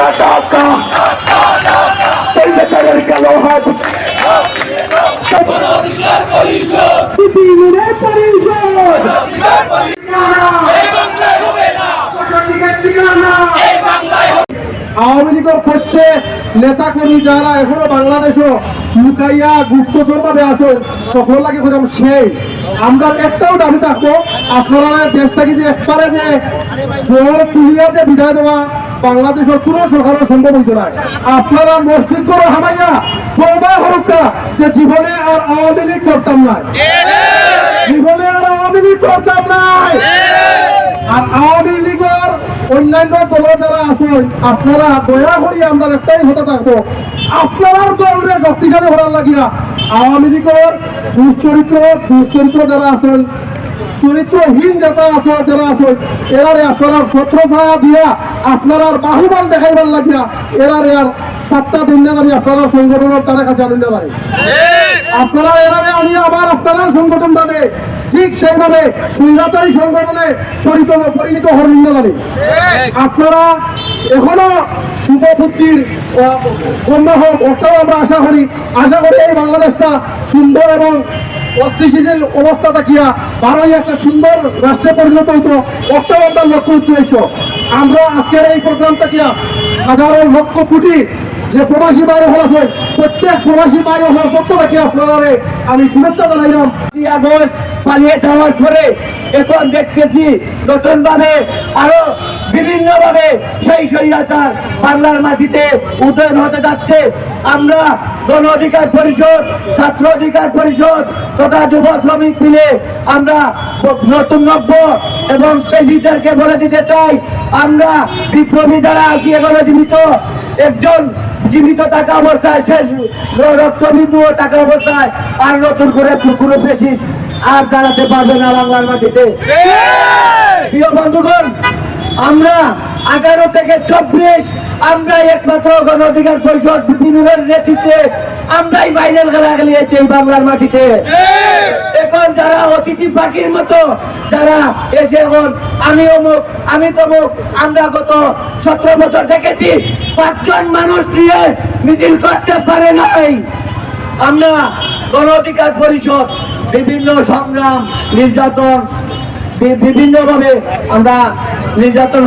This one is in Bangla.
না টাকা পরিবেশের কালো হাত আওয়ামী লীগের করছে নেতা কর্মী যারা এখনও বাংলাদেশও লুকাইয়া গুপ্তচর ভাবে আছেন সকল লাগে করে সেই। আমরা একটাও দাবি থাকব, আপনারা দেশ যে একবারে যে তুলিয়া যে বিদায় দেওয়া বাংলাদেশের কোনো সরকারের সম্ভব হইতে না আপনারা মসজিদ করে হামাইয়া তৌবা হরকা যে জীবনে আর আওয়ামী লীগ করতাম না জীবনে আর আওয়ামী লীগ করতাম নাই। আর আওয়ামী লীগের অন্যান্য দল যারা আছেন আপনারা দয়া করি আমরা একটাই কথা থাকব। আপনার দলরে শক্তিশালী করার লাগিয়া আওয়ামী লীগের দুশ্চরিত্র দুশ্চরিত্র যারা আছেন চরিত্রহীন যারা আছে, যারা আছেন এরারে আপনার ছত্র ছায়া দিয়া আপনার আর বাহুবল দেখাইবার লাগিয়া এরারে আর সাতটা দিন না আমি আপনারা সংগঠনের তারা কাছে আনিতে পারি। আপনারা এরারে আনি আবার আপনারা সংগঠন দাঁড়ে ঠিক সেইভাবে সুন্দরচারী সংগঠনে পরিণত পরিণত আপনারা এখনও শুভবুদ্ধির গণ্য হোক ওটাও আমরা আশা করি আশা করি এই বাংলাদেশটা সুন্দর এবং অস্থিশীল অবস্থা থাকিয়া ভারই একটা সুন্দর রাষ্ট্রে পরিণত হইতো ওটাও আমরা লক্ষ্য উদ্দেশ্য আমরা আজকের এই প্রোগ্রাম থাকিয়া হাজারো লক্ষ কোটি যে প্রবাসী বাইরে হল আছে, প্রত্যেক প্রবাসী বাইরে হওয়ার পক্ষ থেকে আপনারা আমি শুভেচ্ছা জানাইলাম। আগস্ট পালিয়ে যাওয়ার পরে এখন দেখতেছি নতুন ভাবে আরও বিভিন্ন ভাবে সেই স্বৈরাচার বাংলার মাটিতে উদয়ন হতে যাচ্ছে। আমরা গণ অধিকার পরিষদ, ছাত্র অধিকার পরিষদ তথা যুব শ্রমিক মিলে আমরা নতুন নব্য এবং পেশিদেরকে বলে দিতে চাই। আমরা বিপ্লবী দ্বারা আজকে বলে জীবিত। একজন জীবিত টাকা অবস্থায়, শেষ রক্তবিন্দু টাকা অবস্থায় আর নতুন করে পুকুরে পেশি আর দাঁড়াতে পারবে না বাংলার মাটিতে। প্রিয় বন্ধুগণ আমরা আঠারো থেকে চব্বিশ আমরা একমাত্র গণ অধিকার পরিষদ বিপিনের নেতৃত্বে আমরাই ফাইনাল খেলা খেলিয়েছি এই বাংলার মাটিতে। এখন যারা অতিথি পাখির মতো যারা এসে এখন আমি অমুক আমি তমুক আমরা গত সতেরো বছর দেখেছি পাঁচজন মানুষ দিয়ে মিছিল করতে পারে নাই। আমরা গণ অধিকার পরিষদ বিভিন্ন সংগ্রাম নির্যাতন বিভিন্নভাবে আমরা নির্যাতন